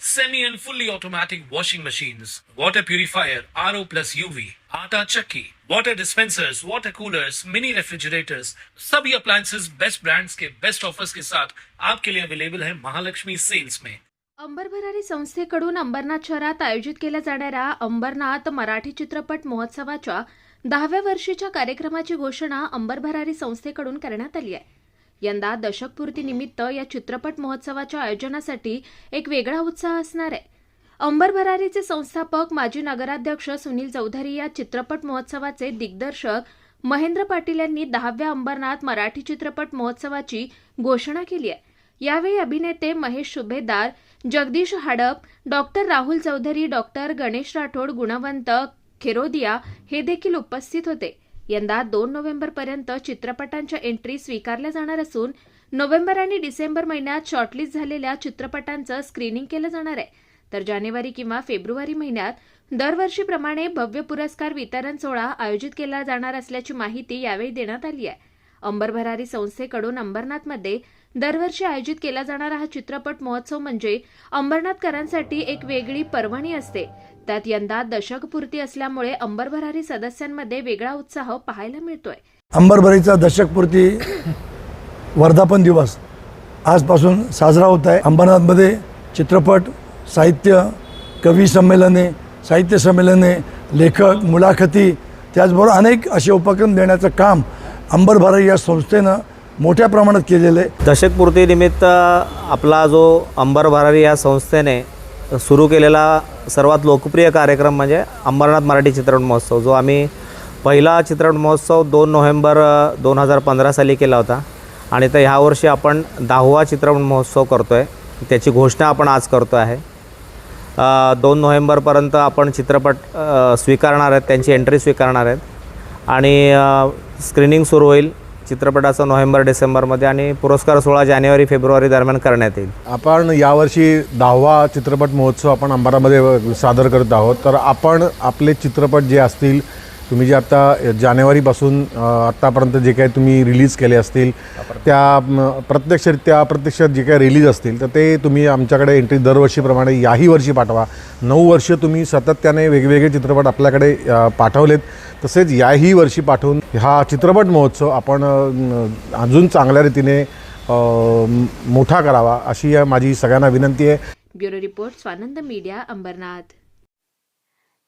semi and fully automatic washing machines, water purifier, RO plus UV, आटा चक्की, water dispensers, water coolers, mini refrigerators, सभी appliances best brands के best offers के साथ आपके लिए अवेलेबल है महालक्ष्मी सेल्स में अंबर भरारी संस्थेकडून अंबरनाथ शहरात आयोजित केल्या जाणाऱ्या अंबरनाथ मराठी चित्रपट महोत्सवाच्या दहाव्या वर्षीच्या कार्यक्रमाची घोषणा अंबर भरारी संस्थेकडून करण्यात आली आहे. यंदा दशकपूर्तीनिमित्त या चित्रपट महोत्सवाच्या आयोजनासाठी एक वेगळा उत्साह असणार आहे. अंबर भरारीचे संस्थापक माजी नगराध्यक्ष सुनील चौधरी या चित्रपट महोत्सवाचे दिग्दर्शक महेंद्र पाटील यांनी दहाव्या अंबरनाथ मराठी चित्रपट महोत्सवाची घोषणा केली आहे. यावेळी अभिनेते महेश सुभेदार जगदीश हाडप डॉक्टर राहुल चौधरी डॉक्टर गणेश राठोड गुणवंत खेरोदिया हे देखील उपस्थित होते. यंदा दोन नोव्हेंबरपर्यंत चित्रपटांच्या एंट्री स्वीकारल्या जाणार असून नोव्हेंबर आणि डिसेंबर महिन्यात शॉर्टलिस्ट झालेल्या चित्रपटांचं स्क्रीनिंग केलं जाणार आहे. तर जानेवारी किंवा फेब्रुवारी महिन्यात दरवर्षीप्रमाणे भव्य पुरस्कार वितरण सोहळा आयोजित केला जाणार असल्याची माहिती यावेळी देण्यात आली आहे. अंबर भरारी संस्थेकडून अंबरनाथमध्ये दरवर्षी आयोजित केला जाणारा हा चित्रपट महोत्सव म्हणजे अंबरनाथकरांसाठी एक वेगळी पर्वणी असते. त्यात यंदा दशकपूर्ती असल्यामुळे अंबर भरारी सदस्यांमध्ये वेगळा उत्साह पाहायला मिळतोय. अंबरभरीचा दशकपूर्ती वर्धापन दिवस आजपासून साजरा होत आहे. अंबरनाथमध्ये चित्रपट साहित्य कवी संमेलने साहित्य संमेलने लेखक मुलाखती त्याचबरोबर अनेक असे उपक्रम देण्याचं काम अंबर भरारी या संस्थेनं मोठ्या प्रमाणात केलेलं. आहे दशकपूर्तीनिमित्त आपला जो अंबर भरारी या संस्थेने सुरू केलेला सर्वात लोकप्रिय कार्यक्रम म्हणजे अंबरनाथ मराठी चित्रपट महोत्सव जो आम्ही पहिला चित्रपट महोत्सव दोन नोव्हेंबर दोन हजार पंधरा साली केला होता. आणि तर ह्या वर्षी आपण दहावा चित्रपट महोत्सव करतो आहे त्याची घोषणा आपण आज करतो आहे. दोन नोव्हेंबरपर्यंत आपण चित्रपट स्वीकारणार आहेत त्यांची एंट्री स्वीकारणार आहेत. आणि स्क्रीनिंग सुरू होईल. चित्रपटाचा नोव्हेंबर डिसेंबरमध्ये आणि पुरस्कार सोहळा जानेवारी फेब्रुवारी दरम्यान करण्यात येईल. आपण यावर्षी दहावा चित्रपट महोत्सव आपण अंबारामध्ये सादर करत आहोत. तर आपण आपले चित्रपट जे असतील तुम्ही जे आता जानेवारीपासून आत्तापर्यंत जे काही तुम्ही रिलीज केले असतील त्या प्रत्यक्षरित्या अप्रत्यक्ष जे काही रिलीज असतील तर ते तुम्ही आमच्याकडे एंट्री दरवर्षीप्रमाणे याही वर्षी पाठवा. नऊ वर्ष तुम्ही सातत्याने वेगवेगळे चित्रपट आपल्याकडे पाठवलेत. तसेच याही वर्षी पाठवून हा चित्रपट महोत्सव आपण अजून चांगल्या रीतीने मोठा करावा अशी या माझी सगळ्यांना विनंती आहे. Bureau report Swanand media Ambernath.